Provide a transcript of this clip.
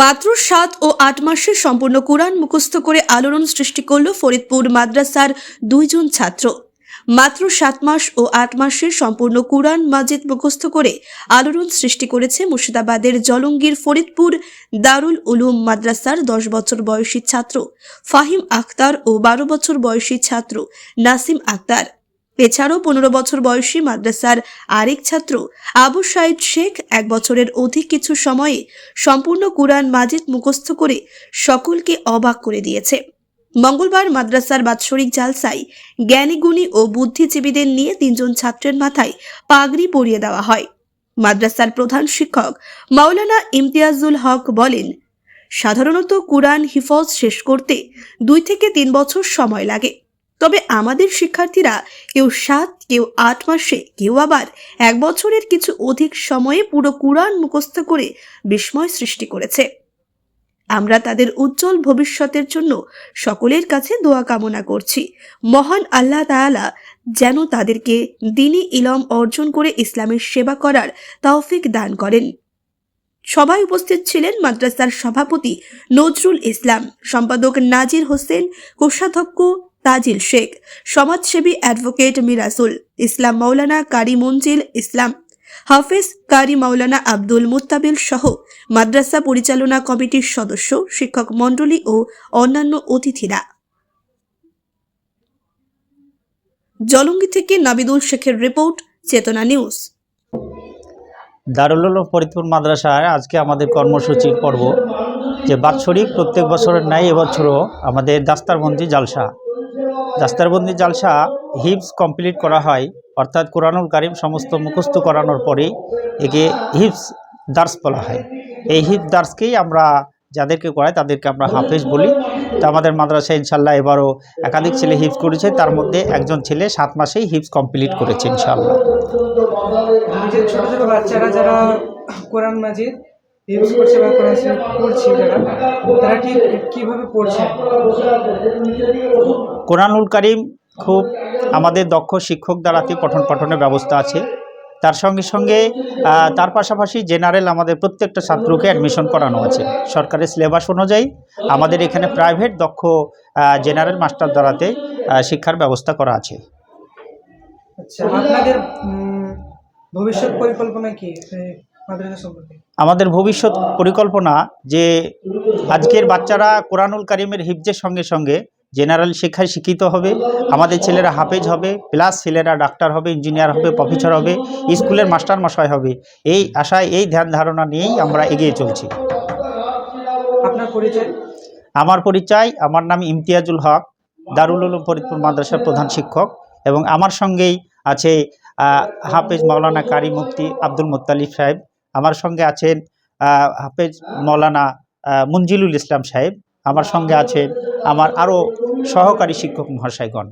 মাত্র সাত ও আট মাসে সম্পূর্ণ কোরআন মুখস্থ করে আলোড়ন সৃষ্টি করল ফরিদপুর মাদ্রাসার দুইজন ছাত্র। মাত্র সাত মাস ও আট মাসে সম্পূর্ণ কোরআন মাজিদ মুখস্থ করে আলোড়ন সৃষ্টি করেছে মুর্শিদাবাদের জলঙ্গির ফরিদপুর দারুল উলুম মাদ্রাসার দশ বছর বয়সী ছাত্র, ফাহিম আক্তার ও বারো বছর বয়সী ছাত্র নাসিম আক্তার এছাড়াও পনেরো বছর বয়সী মাদ্রাসার আরেক ছাত্র আবু সাইদ শেখ এক বছরের অধিক কিছু সময়ে সম্পূর্ণ কুরআন মাজিদ মুখস্থ করে সকলকে অবাক করে দিয়েছে। মঙ্গলবার মাদ্রাসার বাৎসরিক জালসায় জ্ঞানীগুণী ও বুদ্ধিজীবীদের নিয়ে তিনজন ছাত্রের মাথায় পাগড়ি পরিয়ে দেওয়া হয়। মাদ্রাসার প্রধান শিক্ষক মাওলানা ইমতিয়াজুল হক বলেন, সাধারণত কুরআন হিফজ শেষ করতে দুই থেকে তিন বছর সময় লাগে। তবে আমাদের শিক্ষার্থীরা কেউ সাত, কেউ আট মাসে, কেউ আবার এক বছরের কিছু অধিক সময়ে পুরো কুরআন মুখস্থ করে বিস্ময় সৃষ্টি করেছে। আমরা তাদের উজ্জ্বল ভবিষ্যতের জন্য সকলের কাছে দোয়া কামনা করছি। মহান আল্লাহ তাআলা যেন তাদেরকে দিনী ইলম অর্জন করে ইসলামের সেবা করার তৌফিক দান করেন। সবাই উপস্থিত ছিলেন মাদ্রাসার সভাপতি নজরুল ইসলাম, সম্পাদক নাজির হোসেন, কোষাধ্যক্ষ তাজিল শেখ, সমাজসেবী অ্যাডভোকেট মিরাসুল ইসলাম মৌলানা কারি মঞ্জিল ইসলাম, হাফেজ কারি মাওলানা আব্দুল মুত্তাবিল সহ মাদ্রাসা পরিচালনা কমিটির সদস্য, শিক্ষক মণ্ডলী ও অন্যান্য অতিথিরা। জলঙ্গি থেকে নাবিদুল শেখের রিপোর্ট, চেতনা নিউজ। দারুল ফরিদপুর মাদ্রাসায় আজকে আমাদের কর্মসূচির পর্ব, যে বাৎসরিক প্রত্যেক বছরের ন্যায় এবছরও আমাদের দাস্তারবন্দি জালসা। দাস্তারবন্দি জালসা হিপস কমপ্লিট করা হয়, অর্থাৎ কোরআনুল কারিম সমস্ত মুখস্থ করানোর পরেই একে হিপস দার্স বলা হয়। এই হিপ দার্সকেই আমরা যাদেরকে করাই তাদেরকে আমরা হাফেজ বলি। তো আমাদের মাদ্রাসায় ইনশাল্লাহ এবারও একাধিক ছেলে হিপস করেছে, তার মধ্যে একজন ছেলে সাত মাসেই হিপস কমপ্লিট করেছে ইনশাল্লাহ ছোট ছোট বাচ্চারা যারা কোরআন মাজিদ ইউজ করছে বা কোরআন শরীফ পড়ছে যারা তারা ঠিক কীভাবে পড়ছে? কোরআনুল কারিম খুব আমাদের দক্ষ শিক্ষক দ্বারাতে পঠন পাঠনের ব্যবস্থা আছে। তার সঙ্গে সঙ্গে তার পাশাপাশি জেনারেল আমাদের প্রত্যেকটা ছাত্রকে অ্যাডমিশন করানো আছে। সরকারের সিলেবাস অনুযায়ী আমাদের এখানে প্রাইভেট দক্ষ জেনারেল মাস্টার দ্বারাতে শিক্ষার ব্যবস্থা করা আছে। আচ্ছা আপনাদের ভবিষ্যৎ পরিকল্পনা কি? আমাদের ভবিষ্যৎ পরিকল্পনা যে আজকের বাচ্চারা কোরআনুল কারিমের হিফজের সঙ্গে সঙ্গে জেনারেল শিক্ষায় শিক্ষিত হবে আমাদের ছেলেরা হাফেজ হবে প্লাস ছেলেরা ডাক্তার হবে ইঞ্জিনিয়ার হবে প্রফেসর হবে স্কুলের মাস্টার মশাই হবে। এই আশায় এই ধ্যান ধারণা নিয়েই আমরা এগিয়ে চলছি। আপনার পরিচয়? আমার পরিচয় আমার নাম ইমতিয়াজুল হক দারুল উলুম ফরিদপুর মাদ্রাসার প্রধান শিক্ষক এবং আমার সঙ্গেই আছে হাফেজ মাওলানা কারি মুফতি আব্দুল মুত্তালিফ সাহেব। আমার সঙ্গে আছেন হাফেজ মৌলানা মঞ্জিলুল ইসলাম সাহেব। আমার সঙ্গে আছেন আমার আরও সহকারী শিক্ষক মহাশয়গণ।